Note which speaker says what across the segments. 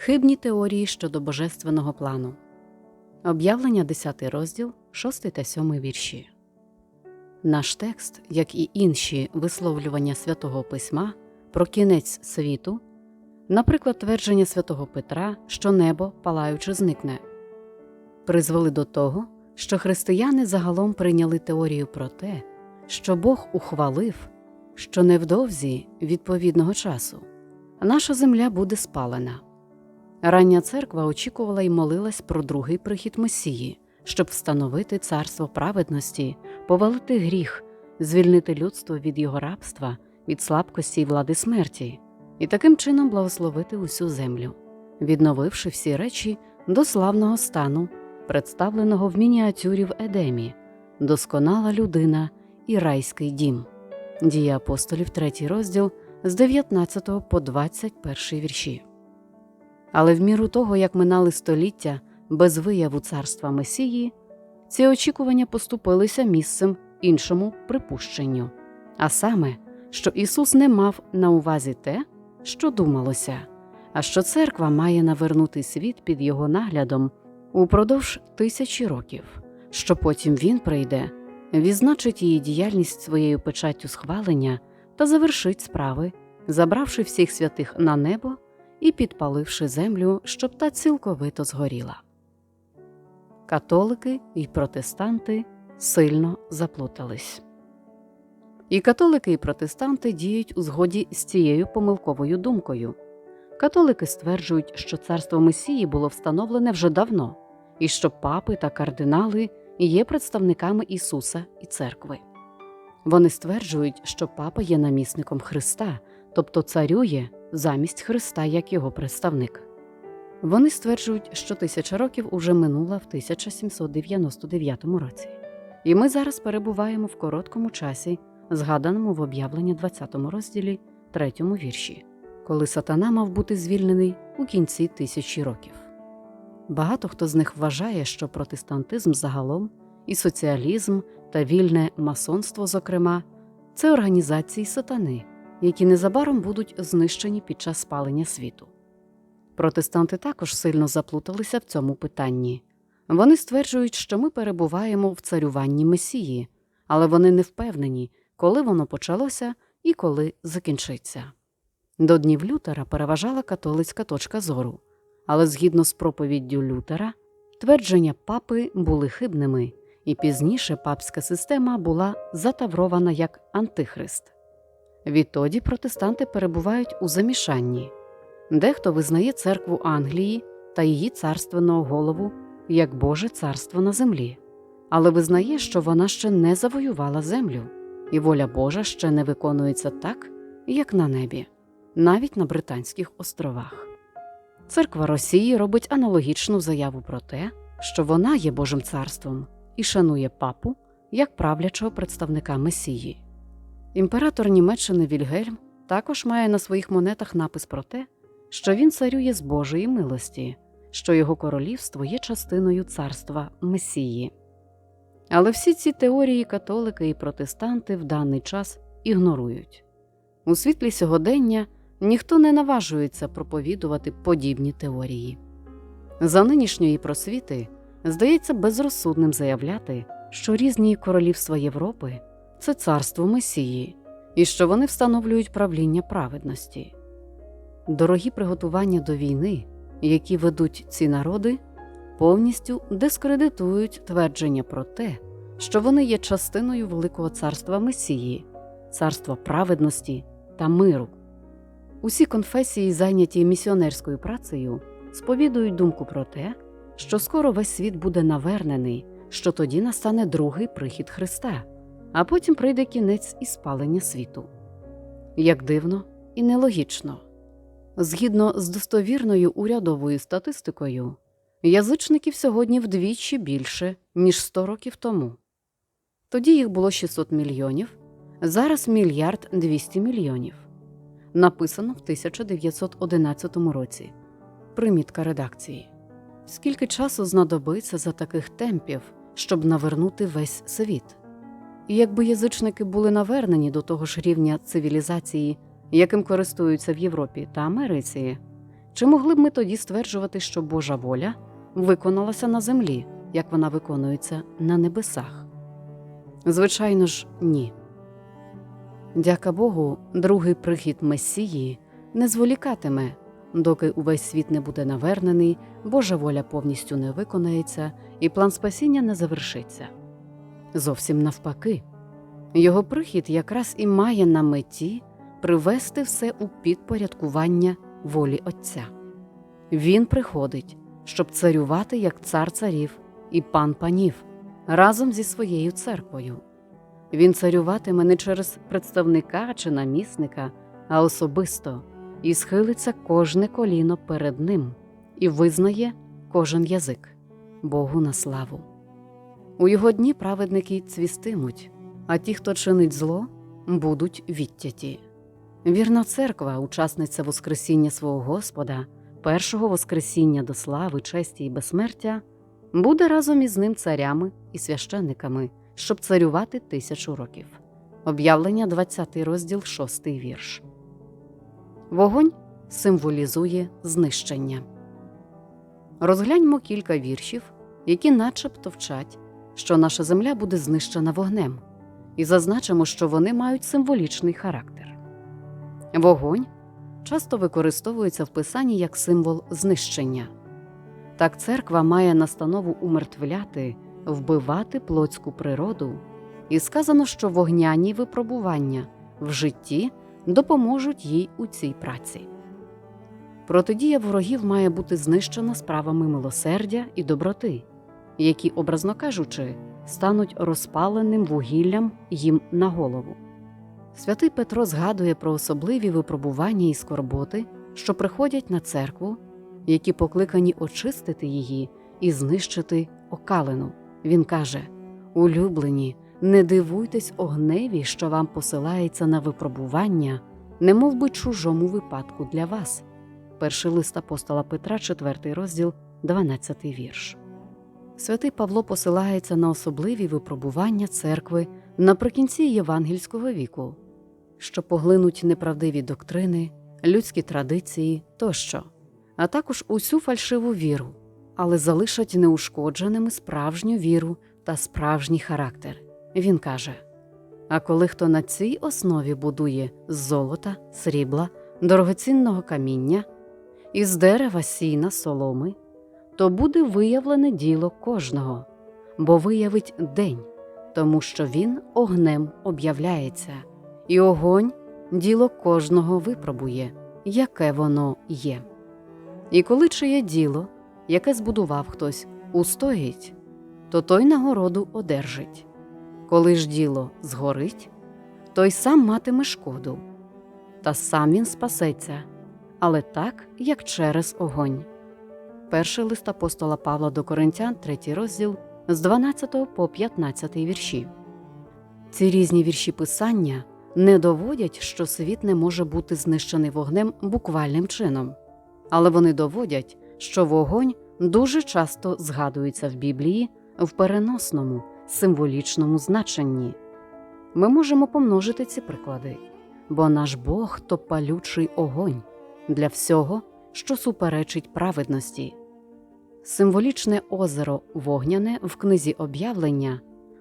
Speaker 1: Хибні теорії щодо божественного плану. Об'явлення 10 розділ, 6 та 7 вірші. Наш текст, як і інші висловлювання святого письма про кінець світу, наприклад, твердження святого Петра, що небо палаючи зникне, призвели до того, що християни загалом прийняли теорію про те, що Бог ухвалив, що невдовзі відповідного часу наша земля буде спалена. Рання церква очікувала і молилась про другий прихід Месії, щоб встановити царство праведності, повалити гріх, звільнити людство від його рабства, від слабкості і влади смерті, і таким чином благословити усю землю, відновивши всі речі до славного стану, представленого в мініатюрі в Едемі, досконала людина і райський дім. Дія апостолів, 3 розділ з 19 по 21 вірші. Але в міру того, як минали століття без вияву царства Месії, ці очікування поступилися місцем іншому припущенню, а саме, що Ісус не мав на увазі те, що думалося, а що церква має навернути світ під його наглядом упродовж тисячі років, що потім Він прийде, відзначить її діяльність своєю печаттю схвалення та завершить справи, забравши всіх святих на небо і підпаливши землю, щоб та цілковито згоріла. Католики і протестанти сильно заплутались. І католики і протестанти діють у згоді з цією помилковою думкою. Католики стверджують, що царство Месії було встановлене вже давно, і що папи та кардинали є представниками Ісуса і церкви. Вони стверджують, що папа є намісником Христа, тобто царює замість Христа як його представник. Вони стверджують, що тисяча років уже минула в 1799 році, і ми зараз перебуваємо в короткому часі, згаданому в об'явленні 20 розділі, 3 вірші, коли сатана мав бути звільнений у кінці тисячі років. Багато хто з них вважає, що протестантизм загалом і соціалізм та вільне масонство, зокрема, це організації сатани, які незабаром будуть знищені під час спалення світу. Протестанти також сильно заплуталися в цьому питанні. Вони стверджують, що ми перебуваємо в царюванні Месії, але вони не впевнені, коли воно почалося і коли закінчиться. До днів Лютера переважала католицька точка зору, але згідно з проповіддю Лютера, твердження папи були хибними, і пізніше папська система була затаврована як антихрист. Відтоді протестанти перебувають у замішанні. Дехто визнає церкву Англії та її царственного голову як Боже царство на землі, але визнає, що вона ще не завоювала землю, і воля Божа ще не виконується так, як на небі, навіть на Британських островах. Церква Росії робить аналогічну заяву про те, що вона є Божим царством і шанує папу як правлячого представника Месії. Імператор Німеччини Вільгельм також має на своїх монетах напис про те, що він царює з Божої милості, що його королівство є частиною царства Месії. Але всі ці теорії католики і протестанти в даний час ігнорують. У світлі сьогодення ніхто не наважується проповідувати подібні теорії. За нинішньої просвіти здається безрозсудним заявляти, що різні королівства Європи це царство Месії, і що вони встановлюють правління праведності. Дорогі приготування до війни, які ведуть ці народи, повністю дискредитують твердження про те, що вони є частиною Великого царства Месії, царства праведності та миру. Усі конфесії, зайняті місіонерською працею, сповідують думку про те, що скоро весь світ буде навернений, що тоді настане другий прихід Христа, а потім прийде кінець і спалення світу. Як дивно і нелогічно. Згідно з достовірною урядовою статистикою, язичників сьогодні вдвічі більше, ніж 100 років тому. Тоді їх було 600 мільйонів, зараз мільярд 200 мільйонів. Написано в 1911 році. Примітка редакції. Скільки часу знадобиться за таких темпів, щоб навернути весь світ? І якби язичники були навернені до того ж рівня цивілізації, яким користуються в Європі та Америці, Чи могли б ми тоді стверджувати, що Божа воля виконалася на землі, як вона виконується на небесах? Звичайно ж, ні. Дяка Богу, другий прихід Месії не зволікатиме, доки увесь світ не буде навернений, Божа воля повністю не виконається і план спасіння не завершиться. Зовсім навпаки, його прихід якраз і має на меті привести все у підпорядкування волі Отця. Він приходить, щоб царювати як цар царів і пан панів разом зі своєю церквою. Він царюватиме не через представника чи намісника, а особисто, і схилиться кожне коліно перед ним, і визнає кожен язик Богу на славу. У його дні праведники цвістимуть, а ті, хто чинить зло, будуть відтяті. Вірна церква, учасниця Воскресіння свого Господа, першого Воскресіння до слави, честі і безсмертя, буде разом із ним царями і священниками, щоб царювати тисячу років. Об'явлення 20 розділ 6 вірш. Вогонь символізує знищення. Розгляньмо кілька віршів, які начебто вчать, що наша земля буде знищена вогнем, і зазначимо, що вони мають символічний характер. Вогонь часто використовується в писанні як символ знищення. Так церква має настанову умертвляти, вбивати плотську природу, і сказано, що вогняні випробування в житті допоможуть їй у цій праці. Протидія ворогів має бути знищена справами милосердя і доброти, які, образно кажучи, стануть розпаленим вугіллям їм на голову. Святий Петро згадує про особливі випробування і скорботи, що приходять на церкву, які покликані очистити її і знищити окалину. Він каже: Улюблені, не дивуйтесь огневі, що вам посилається на випробування, не мов би чужому випадку для вас. Перший лист апостола Петра, 4 розділ, 12 вірш. Святий Павло посилається на особливі випробування церкви наприкінці євангельського віку, що поглинуть неправдиві доктрини, людські традиції тощо, а також усю фальшиву віру, але залишать неушкодженими справжню віру та справжній характер. Він каже: А коли хто на цій основі будує з золота, срібла, дорогоцінного каміння, із дерева сіна, соломи, то буде виявлене діло кожного, бо виявить день, тому що він огнем об'являється, і огонь діло кожного випробує, яке воно є. І коли чиє діло, яке збудував хтось, устоїть, то той нагороду одержить. Коли ж діло згорить, той сам матиме шкоду, та сам він спасеться, але так, як через огонь. Перший лист апостола Павла до Коринтян, 3 розділ з 12 по 15 вірші. Ці різні вірші писання не доводять, що світ не може бути знищений вогнем буквальним чином, але вони доводять, що вогонь дуже часто згадується в Біблії в переносному, символічному значенні. Ми можемо помножити ці приклади, бо наш Бог то палючий огонь для всього, що суперечить праведності. Символічне озеро Вогняне в книзі об'явлення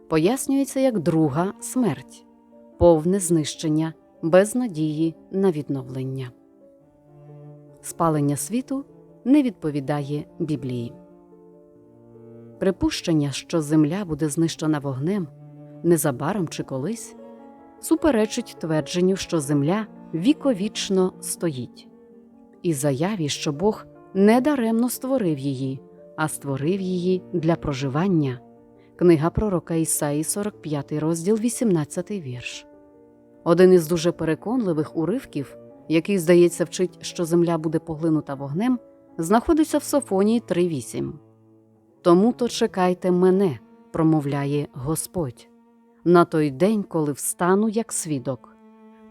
Speaker 1: пояснюється як друга смерть, повне знищення без надії на відновлення. Спалення світу не відповідає Біблії. Припущення, що земля буде знищена вогнем незабаром чи колись, суперечить твердженню, що земля віковічно стоїть, і заяві, що Бог недаремно створив її, а створив її для проживання. Книга пророка Ісаї, 45 розділ, 18 вірш. Один із дуже переконливих уривків, який, здається, вчить, що земля буде поглинута вогнем, знаходиться в Софонії 3.8. Тому то чекайте мене, промовляє Господь, на той день, коли встану як свідок,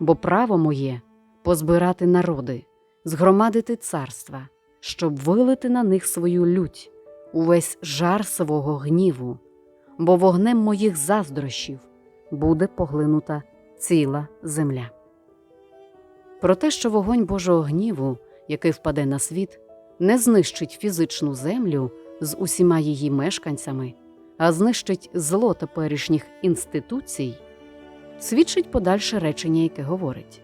Speaker 1: бо право моє позбирати народи, згромадити царства, щоб вилити на них свою лють, увесь жар свого гніву, бо вогнем моїх заздрощів буде поглинута ціла земля. Про те, що вогонь Божого гніву який впаде на світ, не знищить фізичну землю з усіма її мешканцями, а знищить зло теперішніх інституцій, свідчить подальше речення, яке говорить: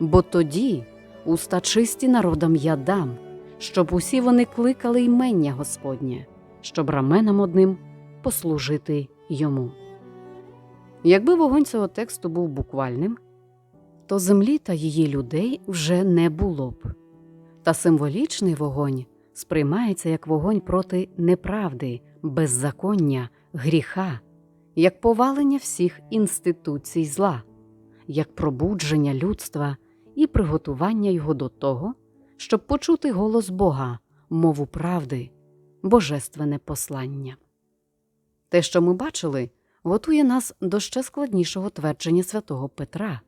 Speaker 1: бо тоді уста чисті народам я дам, щоб усі вони кликали ймення Господнє, щоб раменом одним послужити йому. Якби вогонь цього тексту був буквальним, то землі та її людей вже не було б. Та символічний вогонь сприймається як вогонь проти неправди, беззаконня, гріха, як повалення всіх інституцій зла, як пробудження людства і приготування його до того, щоб почути голос Бога, мову правди, божественне послання. Те, що ми бачили, готує нас до ще складнішого твердження святого Петра.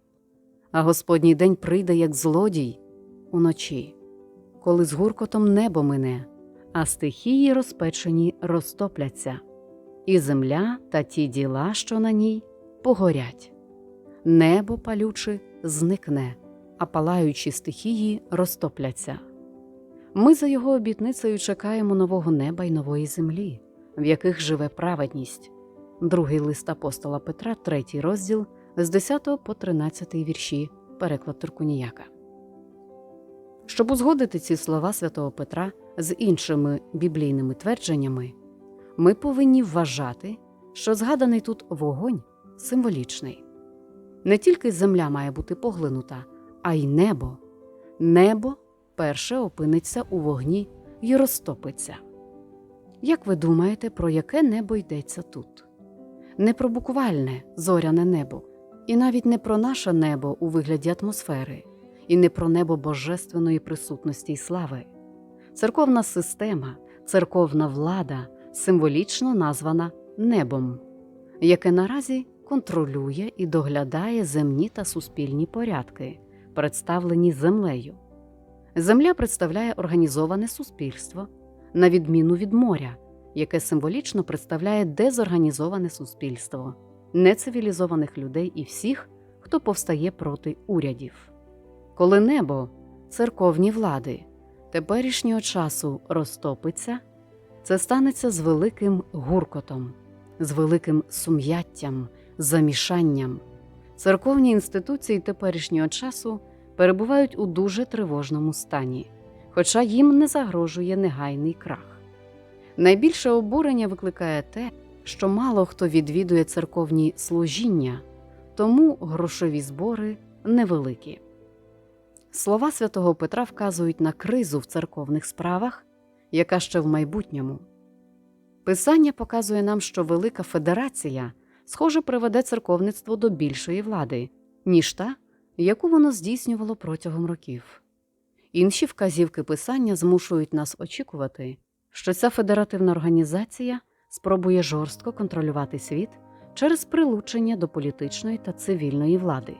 Speaker 1: А Господній день прийде як злодій уночі, коли з гуркотом небо мине, а стихії розпечені розтопляться, і земля та ті діла, що на ній, погорять. Небо палюче зникне, а палаючі стихії розтопляться. Ми за його обітницею чекаємо нового неба й нової землі, в яких живе праведність. Другий лист апостола Петра, третій розділ з 10 по 13 вірші, переклад Туркуніяка. Щоб узгодити ці слова святого Петра з іншими біблійними твердженнями, ми повинні вважати, що згаданий тут вогонь символічний. Не тільки земля має бути поглинута, а й небо. Небо перше опиниться у вогні і розтопиться. Як ви думаєте, про яке небо йдеться тут? Не про буквальне зоряне небо, і навіть не про наше небо у вигляді атмосфери, і не про небо божественної присутності й слави. Церковна система, церковна влада символічно названа небом, яке наразі контролює і доглядає земні та суспільні порядки, представлені землею. Земля представляє організоване суспільство, на відміну від моря, яке символічно представляє дезорганізоване суспільство, нецивілізованих людей і всіх, хто повстає проти урядів. Коли небо, церковні влади теперішнього часу розтопиться, це станеться з великим гуркотом, з великим сум'яттям, замішанням. Церковні інституції теперішнього часу перебувають у дуже тривожному стані, хоча їм не загрожує негайний крах. Найбільше обурення викликає те, що мало хто відвідує церковні служіння, тому грошові збори невеликі. Слова святого Петра вказують на кризу в церковних справах, яка ще в майбутньому. Писання показує нам, що Велика Федерація, схоже, приведе церковництво до більшої влади, ніж та, яку воно здійснювало протягом років. Інші вказівки писання змушують нас очікувати, що ця федеративна організація спробує жорстко контролювати світ через прилучення до політичної та цивільної влади,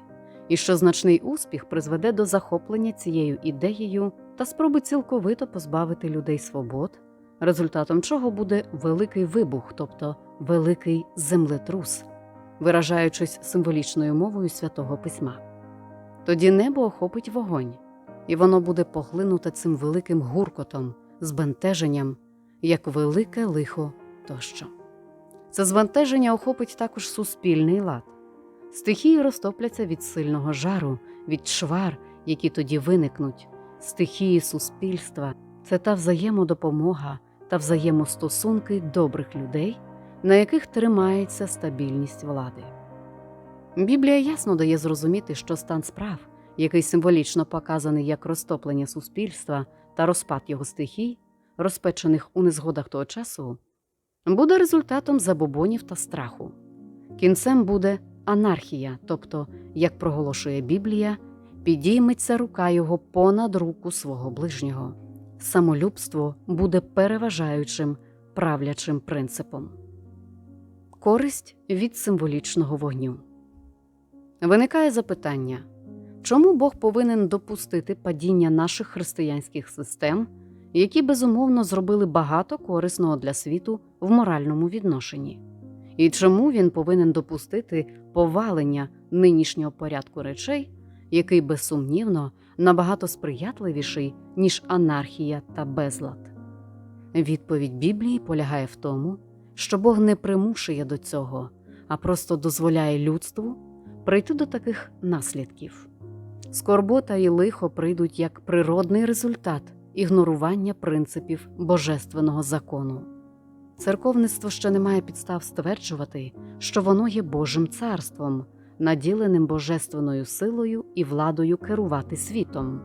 Speaker 1: і що значний успіх призведе до захоплення цією ідеєю та спроби цілковито позбавити людей свобод, результатом чого буде великий вибух, тобто великий землетрус, виражаючись символічною мовою святого письма. Тоді небо охопить вогонь, і воно буде поглинуте цим великим гуркотом, збентеженням, як велике лихо тощо. Це збентеження охопить також суспільний лад. Стихії розтопляться від сильного жару, від швар, які тоді виникнуть. Стихії суспільства це та взаємодопомога та взаємостосунки добрих людей, на яких тримається стабільність влади. Біблія ясно дає зрозуміти, що стан справ, який символічно показаний як розтоплення суспільства та розпад його стихій, розпечених у незгодах того часу, буде результатом забобонів та страху. Кінцем буде анархія, тобто, як проголошує Біблія, підійметься рука його понад руку свого ближнього. Самолюбство буде переважаючим правлячим принципом. Користь від символічного вогню. Виникає запитання, чому Бог повинен допустити падіння наших християнських систем, які безумовно зробили багато корисного для світу в моральному відношенні? І чому він повинен допустити повалення нинішнього порядку речей, який безсумнівно набагато сприятливіший, ніж анархія та безлад. Відповідь Біблії полягає в тому, що Бог не примушує до цього, а просто дозволяє людству прийти до таких наслідків. Скорбота і лихо прийдуть як природний результат ігнорування принципів божественного закону. Церковництво ще не має підстав стверджувати, що воно є Божим царством, наділеним божественною силою і владою керувати світом.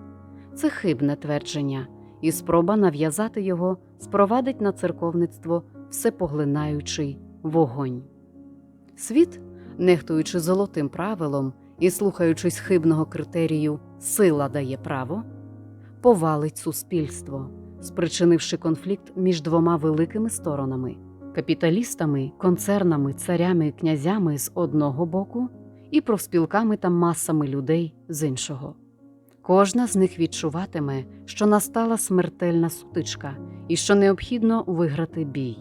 Speaker 1: Це хибне твердження, і спроба нав'язати його спровадить на церковництво всепоглинаючий вогонь. Світ, нехтуючи золотим правилом і слухаючись хибного критерію сила дає право, повалить суспільство, спричинивши конфлікт між двома великими сторонами капіталістами, концернами, царями і князями з одного боку і профспілками та масами людей з іншого. Кожна з них відчуватиме, що настала смертельна сутичка і що необхідно виграти бій.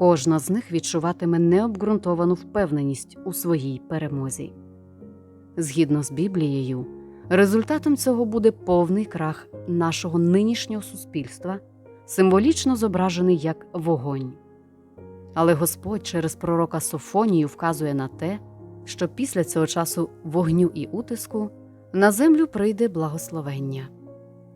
Speaker 1: Кожна з них відчуватиме необґрунтовану впевненість у своїй перемозі. Згідно з Біблією, результатом цього буде повний крах нашого нинішнього суспільства, символічно зображений як вогонь. Але Господь через пророка Софонію вказує на те, що після цього часу вогню і утиску на землю прийде благословення.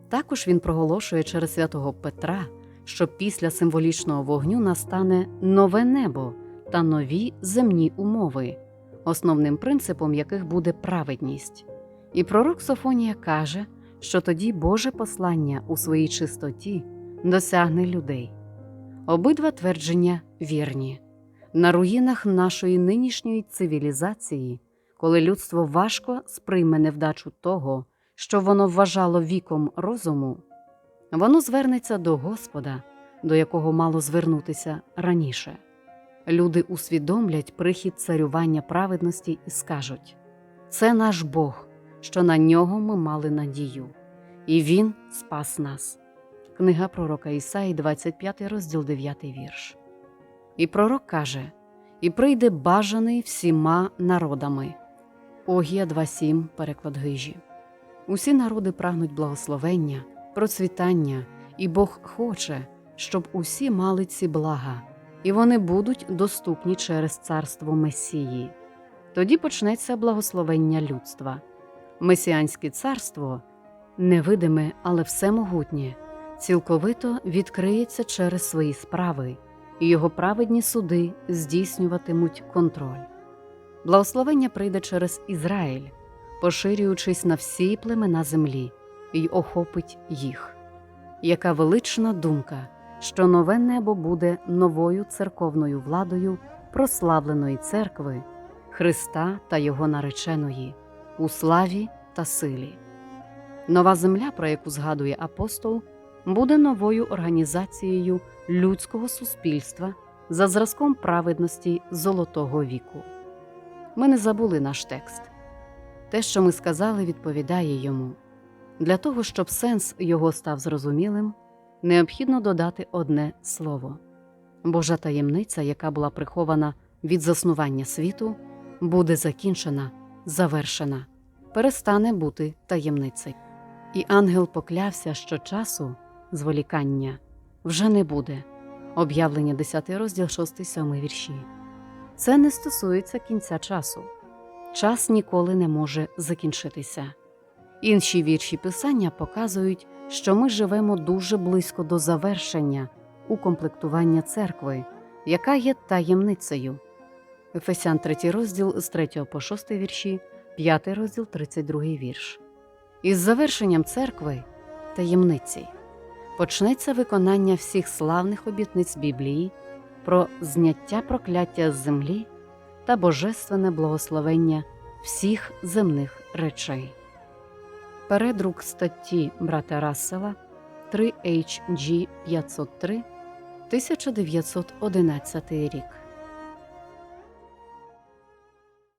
Speaker 1: Також він проголошує через святого Петра, що після символічного вогню настане нове небо та нові земні умови, основним принципом яких буде праведність. І пророк Софонія каже, що тоді Боже послання у своїй чистоті досягне людей. Обидва твердження вірні. На руїнах нашої нинішньої цивілізації, коли людство важко сприйме невдачу того, що воно вважало віком розуму, воно звернеться до Господа, до якого мало звернутися раніше. Люди усвідомлять прихід царювання праведності і скажуть: це наш Бог, що на нього ми мали надію, і Він спас нас. Книга пророка Ісаї, 25 розділ 9 вірш. І пророк каже: І прийде бажаний всіма народами. Огія 2.7 переклад гижі. Усі народи прагнуть благословення, процвітання, і Бог хоче, щоб усі мали ці блага, і вони будуть доступні через царство Месії. Тоді почнеться благословення людства. Месіанське царство невидиме, але всемогутнє, цілковито відкриється через свої справи, і його праведні суди здійснюватимуть контроль. Благословення прийде через Ізраїль, поширюючись на всі племена землі, й охопить їх. Яка велична думка, що нове небо буде новою церковною владою прославленої церкви, Христа та Його нареченої, у славі та силі. Нова земля, про яку згадує апостол, буде новою організацією людського суспільства за зразком праведності Золотого віку. Ми не забули наш текст. Те, що ми сказали, відповідає йому. Для того, щоб сенс його став зрозумілим, необхідно додати одне слово. Божа таємниця, яка була прихована від заснування світу, буде закінчена, завершена, перестане бути таємницею. І ангел поклявся, що часу, зволікання, вже не буде. Об'явлення 10 розділ 6-7 вірші. Це не стосується кінця часу. Час ніколи не може закінчитися. Інші вірші писання показують, що ми живемо дуже близько до завершення укомплектування церкви, яка є таємницею. Ефесян 3 розділ з 3 по 6 вірші, 5 розділ 32 вірш. Із завершенням церкви таємниці почнеться виконання всіх славних обітниць Біблії про зняття прокляття з землі та божественне благословення всіх земних речей. Передрук статті брата Рассела 3 HG 503 1911 рік.